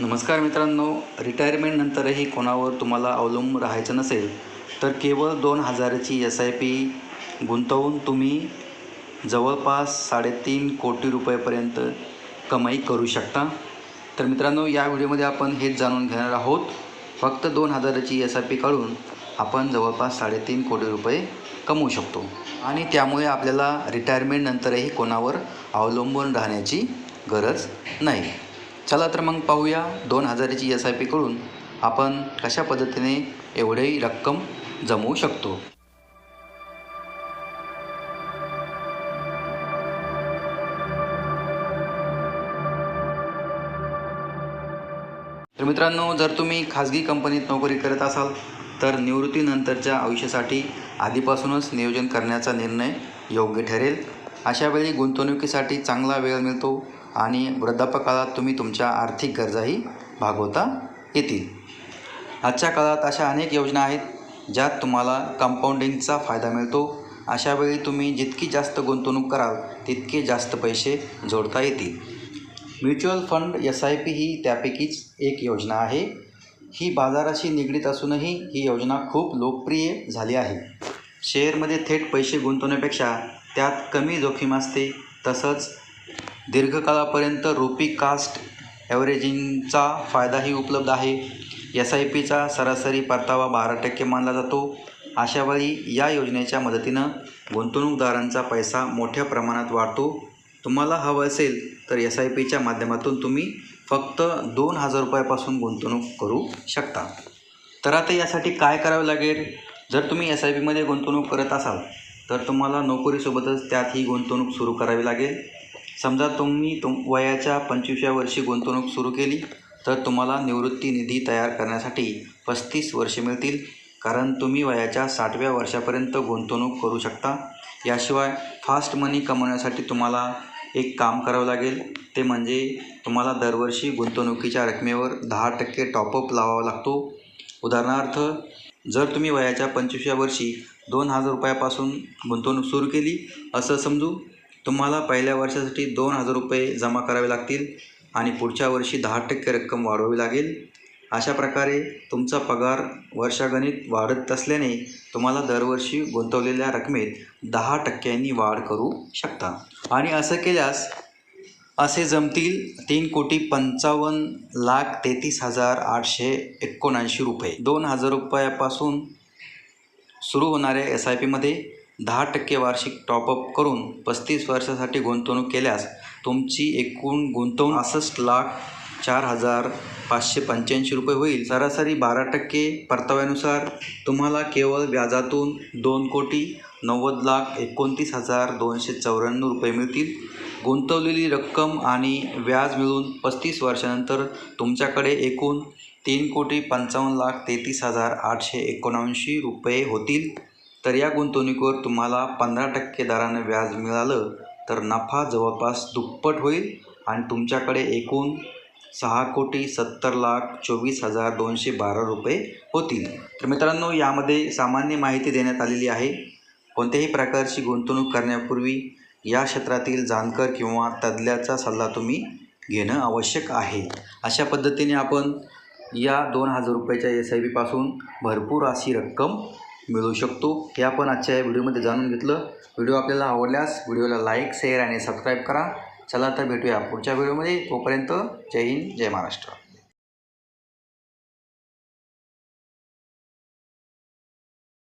नमस्कार मित्रांनो रिटायरमेंटनंतरही कोणावर तुम्हाला अवलंबून राहायचं नसेल तर केवळ दोन हजाराची एस आय पी गुंतवून तुम्ही जवळपास साडेतीन कोटी रुपयेपर्यंत कमाई करू शकता. तर मित्रांनो या व्हिडिओमध्ये आपण हेच जाणून घेणार आहोत. फक्त दोन हजाराची एस आय पी काढून आपण जवळपास साडेतीन कोटी रुपये कमवू शकतो. आणि त्यामुळे आपल्याला रिटायरमेंटनंतरही कोणावर अवलंबून राहण्याची गरज नाही. चला तर मग पाहूया दोन हजाराची एस आय पीकडून आपण कशा पद्धतीने एवढी रक्कम जमवू शकतो. तर मित्रांनो जर तुम्ही खाजगी कंपनीत नोकरी करत असाल तर निवृत्तीनंतरच्या आयुष्यासाठी आधीपासूनच नियोजन करण्याचा निर्णय योग्य ठरेल. अशा वेळी गुंतवणुकीसाठी चांगला वेळ मिळतो. आणि वृद्धापकाळात तुम्ही तुमच्या आर्थिक गरजाही भागवता येतील. आजच्या काळात अशा अनेक योजना आहेत ज्यात तुम्हाला कंपाऊंडिंगचा फायदा मिळतो. अशा वेळी तुम्ही जितकी जास्त गुंतवणूक कराल तितके जास्त पैसे जोडता येतील. Mutual fund S I P ही त्यापैकीच एक योजना आहे. ही बाजाराशी निगडीत असूनही ही योजना खूप लोकप्रिय झाली आहे. शेअरमध्ये थेट पैसे गुंतवण्यापेक्षा त्यात कमी जोखीम असते तसंच दीर्घकाळापर्यंत रुपी कास्ट ॲव्हरेजिंगचा फायदाही उपलब्ध आहे. एस आय पीचा सरासरी परतावा बारा टक्के मानला जातो. अशावेळी या योजनेच्या मदतीनं गुंतवणूकदारांचा पैसा मोठ्या प्रमाणात वाढतो. तुम्हाला हवं असेल तर एस आय पीच्या माध्यमातून तुम्ही फक्त दोन हजार रुपयापासून गुंतवणूक करू शकता. तर आता यासाठी काय करावे लागेल? जर तुम्ही एस आय पीमध्ये गुंतवणूक करत असाल तर तुम्हाला नोकरीसोबतच त्यात ही गुंतवणूक सुरू करावी लागेल. समजा तुम्ही तुम वयाच्या पंचवीसव्या वर्षी गुंतवणूक सुरू केली तर तुम्हाला निवृत्ती निधी तयार करण्यासाठी पस्तीस वर्षे मिळतील. कारण तुम्ही वयाच्या साठव्या वर्षापर्यंत गुंतवणूक करू शकता. याशिवाय फास्ट मनी कमवण्यासाठी तुम्हाला एक काम करावं लागेल. ते म्हणजे तुम्हाला दरवर्षी गुंतवणुकीच्या रकमेवर दहा टक्के टॉपअप लावावा लागतो. उदाहरणार्थ जर तुम्ही वयाच्या पंचवीसव्या वर्षी दोन हजार रुपयापासून गुंतवणूक सुरू केली असं समजू तुम्हाला पहिल्या वर्षासाठी दोन हजार रुपये जमा करावे लागतील आणि पुढच्या वर्षी दहा टक्के रक्कम वाढवावी लागेल. अशा प्रकारे तुमचा पगार वर्षागणित वाढत असल्याने तुम्हाला दरवर्षी गुंतवलेल्या रकमेत दहा टक्क्यांनी वाढ करू शकता. आणि असं केल्यास असे जमतील तीन कोटी पंचावन्न लाख तेहतीस हजार आठशे एकोणऐंशी रुपये. दोन हजार रुपयापासून सुरू होणाऱ्या एस आय पीमध्ये दहा टक्के वार्षिक टॉपअप करून पस्तीस वर्षासाठी गुंतवणूक केल्यास तुमची एकूण गुंतवणूक पासष्ट लाख चार हजार पाचशे पंच्याऐंशी रुपये होईल. सरासरी बारा टक्के परताव्यानुसार तुम्हाला केवळ व्याजातून दोन कोटी नव्वद लाख एकोणतीस हजार दोनशे चौऱ्याण्णव रुपये मिळतील. गुंतवलेली रक्कम आणि व्याज मिळून पस्तीस वर्षानंतर तुमच्याकडे एकूण तीन कोटी पंचावन्न लाख तेहतीस हजार आठशे एकोणऐंशी रुपये होतील. तर या गुंतवणुकीवर तुम्हाला पंधरा टक्के दरानं व्याज मिळालं तर नफा जवळपास दुप्पट होईल आणि तुमच्याकडे एकूण सहा कोटी सत्तर लाख चोवीस हजार दोनशे बारा रुपये होतील. तर मित्रांनो यामध्ये सामान्य माहिती देण्यात आलेली आहे. कोणत्याही प्रकारची गुंतवणूक करण्यापूर्वी या क्षेत्रातील जाणकार किंवा तज्ज्ञाचा सल्ला तुम्ही घेणं आवश्यक आहे. अशा पद्धतीने आपण या दोन हजार रुपयाच्या एस आय पीपासून भरपूर अशी रक्कम मिळू शकतो. हे आपण आजच्या या व्हिडिओमध्ये जाणून घेतलं. व्हिडिओ आपल्याला आवडल्यास व्हिडिओला लाईक शेअर आणि सबस्क्राईब करा. चला तर भेटूया पुढच्या व्हिडिओमध्ये. तोपर्यंत जय हिंद जय महाराष्ट्र.